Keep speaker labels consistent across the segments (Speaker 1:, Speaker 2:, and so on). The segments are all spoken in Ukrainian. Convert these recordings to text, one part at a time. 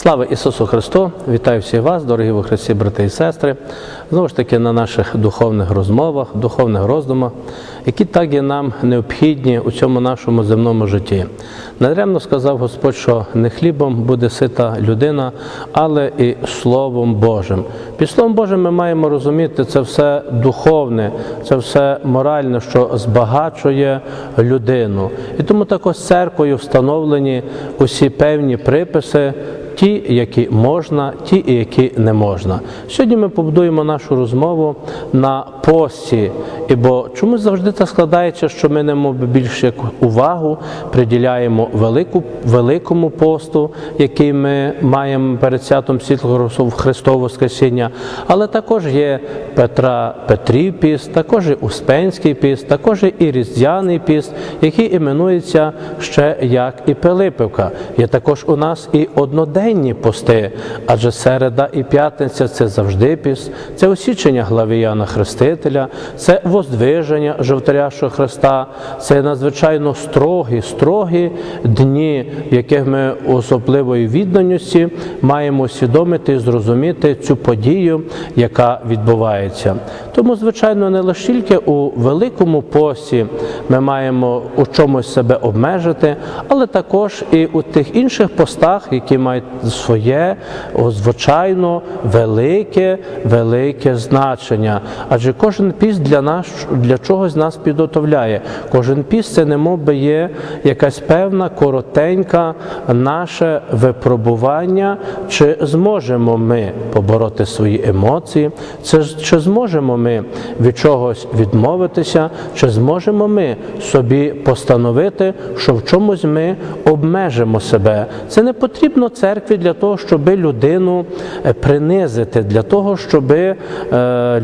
Speaker 1: Слава Ісусу Христу! Вітаю всіх вас, дорогі во Христі, брати і сестри. Знову ж таки, на наших духовних розмовах, духовних роздумах, які так є нам необхідні у цьому нашому земному житті. Надаремно сказав Господь, що не хлібом буде сита людина, але і Словом Божим. Під Словом Божим ми маємо розуміти, це все духовне, це все моральне, що збагачує людину. І тому також церквою встановлені усі певні приписи. Ті, які можна, ті, які не можна. Сьогодні ми побудуємо нашу розмову на пості, і бо чомусь завжди так складається, що ми не мов би, увагу приділяємо велику, великому посту, який ми маємо перед святом світлого Христового Воскресіння, але також є Петра Петрів піст, також і Успенський піст, також і Різдвяний піст, який іменується ще як і Пилипівка. Є також у нас і одноденні пости, адже середа і п'ятниця це завжди піст, це осічення главіяна Хрестителя, це воздвиження жовтарящого Христа, це надзвичайно строгі, строгі дні, в яких ми особливої відданості маємо усвідомити і зрозуміти цю подію, яка відбувається. Тому, звичайно, не лише тільки у великому пості ми маємо у чомусь себе обмежити, але також і у тих інших постах, які мають своє звичайно велике, велике значення. Адже кожен піст для нас для чогось нас підготовляє. Кожен піст це не би є якась певна коротенька наше випробування, чи зможемо ми побороти свої емоції, чи зможемо ми від чогось відмовитися, чи зможемо ми собі постановити, що в чомусь ми обмежимо себе. Це не потрібно церкві для того, щоб людину е, принизити, для того, щоб е,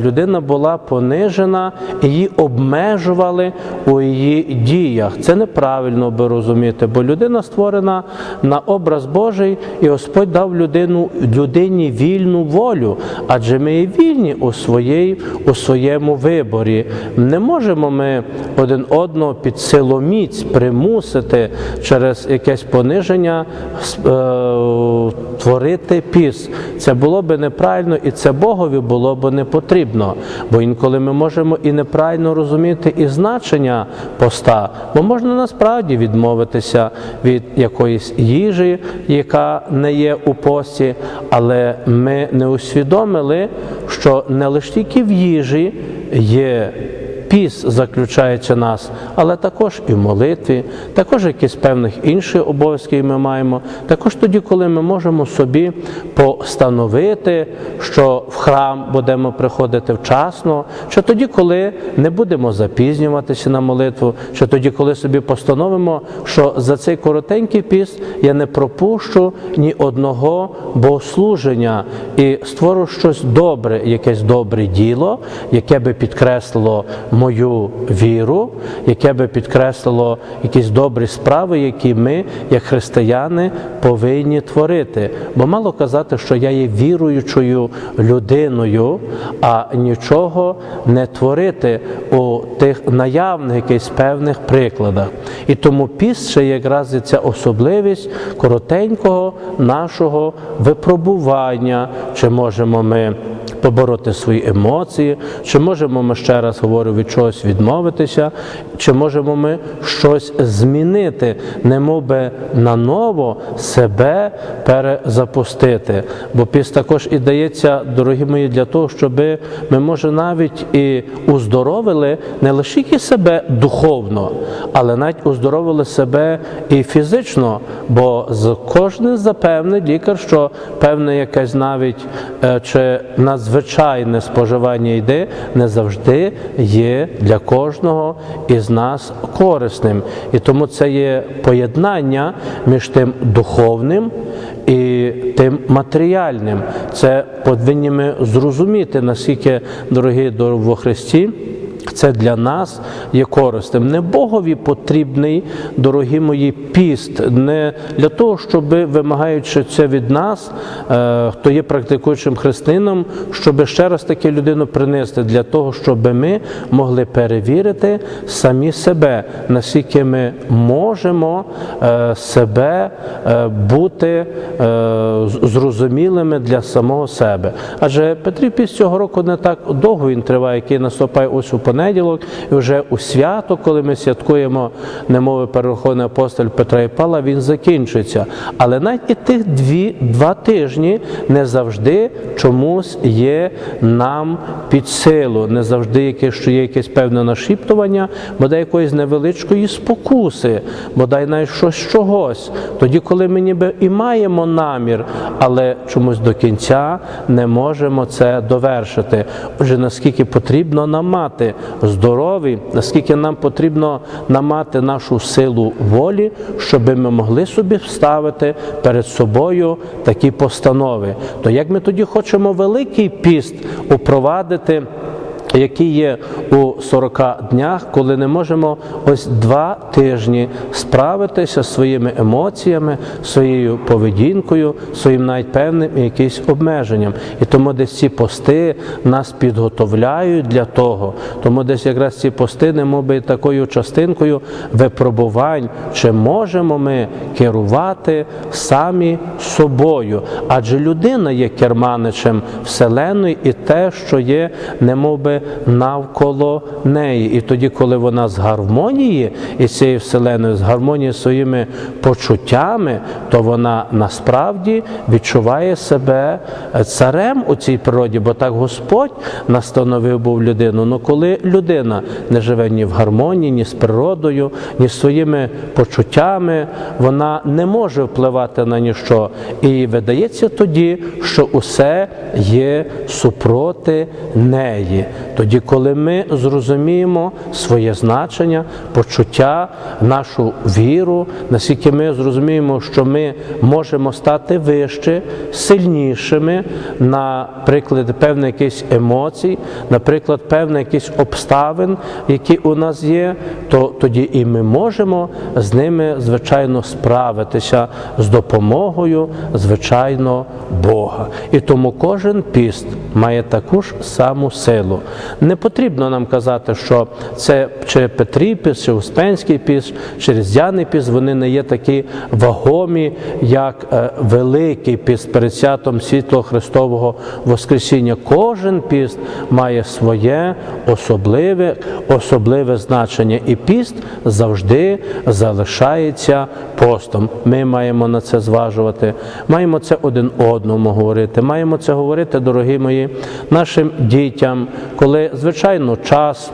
Speaker 1: людина була понижена і її обмежували у її діях. Це неправильно би розуміти, бо людина створена на образ Божий, і Господь дав людину, людині вільну волю, адже ми є вільні у, своєї, у своєму виборі. Не можемо ми один одного під силоміць примусити через якесь пониження. Творити піс. Це було би неправильно і це Богові було б не потрібно. Бо інколи ми можемо і неправильно розуміти і значення поста, бо можна насправді відмовитися від якоїсь їжі, яка не є у пості, але ми не усвідомили, що не лише тільки в їжі є. Піс заключається нас, але також і в молитві, також якісь певних інших обов'язків ми маємо. Також тоді, коли ми можемо собі постановити, що в храм будемо приходити вчасно, чи тоді, коли не будемо запізнюватися на молитву, чи тоді, коли собі постановимо, що за цей коротенький піс я не пропущу ні одного богослуження і створю щось добре, якесь добре діло, яке би підкреслило мою віру, яке би підкреслило якісь добрі справи, які ми, як християни, повинні творити. Бо мало казати, що я є віруючою людиною, а нічого не творити у тих наявних якихось певних прикладах. І тому піст ще якраз і ця особливість коротенького нашого випробування, чи можемо ми побороти свої емоції, чи можемо ми ще раз говорю від чогось відмовитися, чи можемо ми щось змінити, немов би наново себе перезапустити. Бо піс також і дається, дорогі мої, для того, щоб ми, може, навіть і уздоровили не лише себе духовно, але навіть уздоровили себе і фізично, бо з кожним запевнить лікар, що певне якесь навіть е, чи надзвичайне споживання йде не завжди є для кожного із нас корисним. І тому це є поєднання між тим духовним і тим матеріальним. Це повинні ми зрозуміти, наскільки, дорогі во Христі, це для нас є корисним. Не Богові потрібний, дорогі мої, піст, не для того, щоб вимагаючи це від нас, е, хто є практикуючим христином, щоб ще раз таки людину принести для того, щоб ми могли перевірити самі себе, наскільки ми можемо е, себе е, бути зрозумілими для самого себе. Адже Петрів піст цього року не так довго він триває, який наступає ось у понеділок, і вже у свято, коли ми святкуємо немови перерахований апостоль Петра і Павла, він закінчується. Але навіть і тих дві, два тижні не завжди чомусь є нам під силу, не завжди яке, що є якесь певне нашіптування, бодай якоїсь невеличкої спокуси, бодай навіть щось чогось. Тоді, коли ми ніби і маємо намір, але чомусь до кінця не можемо це довершити. Отже, наскільки потрібно нам мати здорові, наскільки нам потрібно намати нашу силу волі, щоб ми могли собі вставити перед собою такі постанови. То як ми тоді хочемо великий піст упровадити? Які є у 40 днях, коли не можемо ось два тижні справитися зі своїми емоціями, своєю поведінкою, своїм навіть певним якимось обмеженням. І тому десь ці пости нас підготовляють для того. Тому десь якраз ці пости, немов би такою частинкою випробувань, чи можемо ми керувати самі собою. Адже людина є керманичем Вселеної і те, що є, немов би навколо неї. І тоді, коли вона з гармонії із цією вселеною, з гармонії своїми почуттями, то вона насправді відчуває себе царем у цій природі, бо так Господь настановив був людину. Ну коли людина не живе ні в гармонії, ні з природою, ні з своїми почуттями, вона не може впливати на ніщо. І видається тоді, що усе є супроти неї. Тоді, коли ми зрозуміємо своє значення, почуття, нашу віру, наскільки ми зрозуміємо, що ми можемо стати вище, сильнішими, на прикладі певних якихось емоцій, наприклад, певних якихось обставин, які у нас є, то тоді і ми можемо з ними, звичайно, справитися з допомогою, звичайно, Бога. І тому кожен піст має таку ж саму силу. Не потрібно нам казати, що це чи Петрій піст, чи Успенський піст, чи Різдвяний піст, вони не є такі вагомі, як е, великий піст перед святом світло Христового Воскресіння. Кожен піст має своє особливе, особливе значення, і піст завжди залишається постом. Ми маємо на це зважувати, маємо це один одному говорити, маємо це говорити, дорогі мої, нашим дітям, коли, звичайно, час.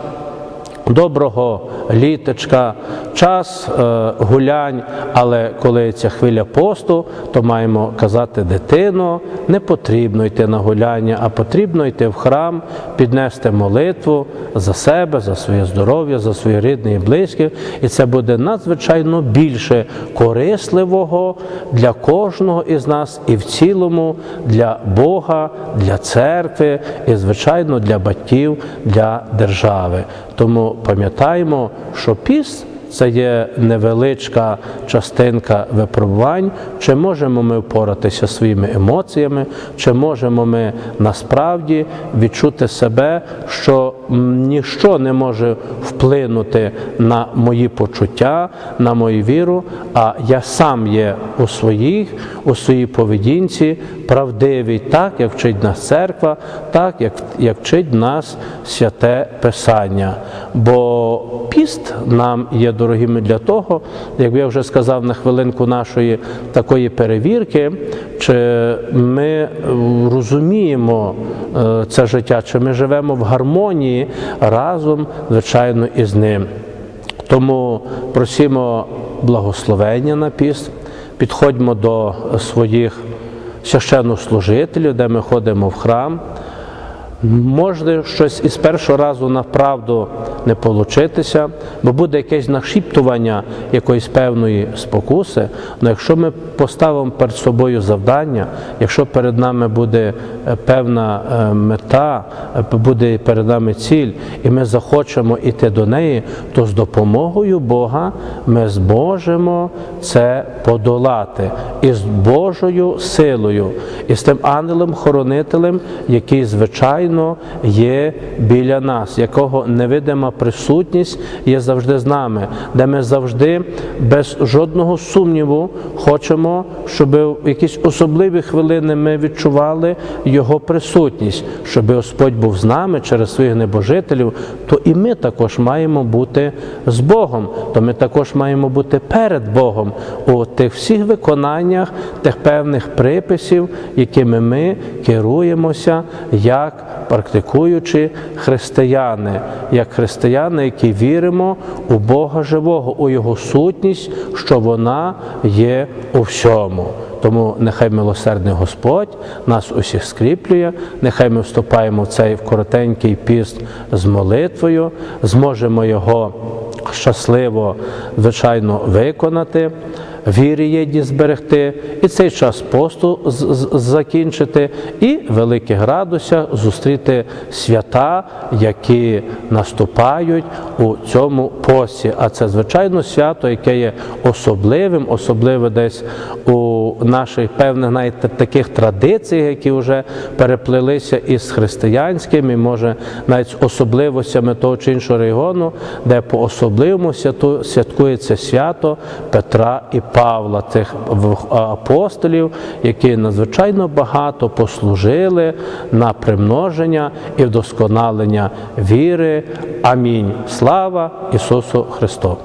Speaker 1: Доброго літочка, час е, гулянь, але коли ця хвиля посту, то маємо казати дитино, не потрібно йти на гуляння, а потрібно йти в храм, піднести молитву за себе, за своє здоров'я, за свої рідні і близькі. І це буде надзвичайно більше корисливого для кожного із нас і в цілому для Бога, для церкви і, звичайно, для батьків, для держави. Тому пам'ятаємо, що піс це є невеличка частинка випробувань, чи можемо ми впоратися своїми емоціями, чи можемо ми насправді відчути себе, що ніщо не може вплинути на мої почуття, на мою віру, а я сам є у своїх, у своїй поведінці правдивий, так як вчить нас церква, так як, як вчить нас святе Писання. Бо піст нам є дорогими для того, як я вже сказав на хвилинку нашої такої перевірки, чи ми розуміємо е, це життя, чи ми живемо в гармонії разом, звичайно, із ним. Тому просимо благословення на піст, підходьмо до своїх священнослужителів, де ми ходимо в храм. Можна щось із першого разу направду не получитися, бо буде якесь нашіптування якоїсь певної спокуси. Але якщо ми поставимо перед собою завдання, якщо перед нами буде е, певна е, мета, е, буде перед нами ціль, і ми захочемо йти до неї, то з допомогою Бога ми зможемо це подолати і з Божою силою, і з тим ангелом-хоронителем, який, звичайно, є біля нас, якого невидима присутність є завжди з нами, де ми завжди без жодного сумніву хочемо, щоб в якісь особливі хвилини ми відчували Його присутність, щоб Господь був з нами через своїх небожителів, то і ми також маємо бути з Богом, то ми також маємо бути перед Богом у тих всіх виконаннях тих певних приписів, якими ми керуємося як практикуючи християни, як християни, які віримо у Бога живого, у Його сутність, що вона є у всьому. Тому нехай милосердний Господь нас усіх скріплює, нехай ми вступаємо в цей коротенький піст з молитвою, зможемо його щасливо, звичайно, виконати. Вірі єдні зберегти, і цей час посту закінчити, і великих градуся зустріти свята, які наступають у цьому пості. А це звичайно свято, яке є особливим, особливе десь у наших певних навіть таких традиціях, які вже переплелися із християнськими, може навіть з особливостями того чи іншого регіону, де по особливому святкується свято Петра і Павла, цих апостолів, які надзвичайно багато послужили на примноження і вдосконалення віри. Амінь. Слава Ісусу Христу!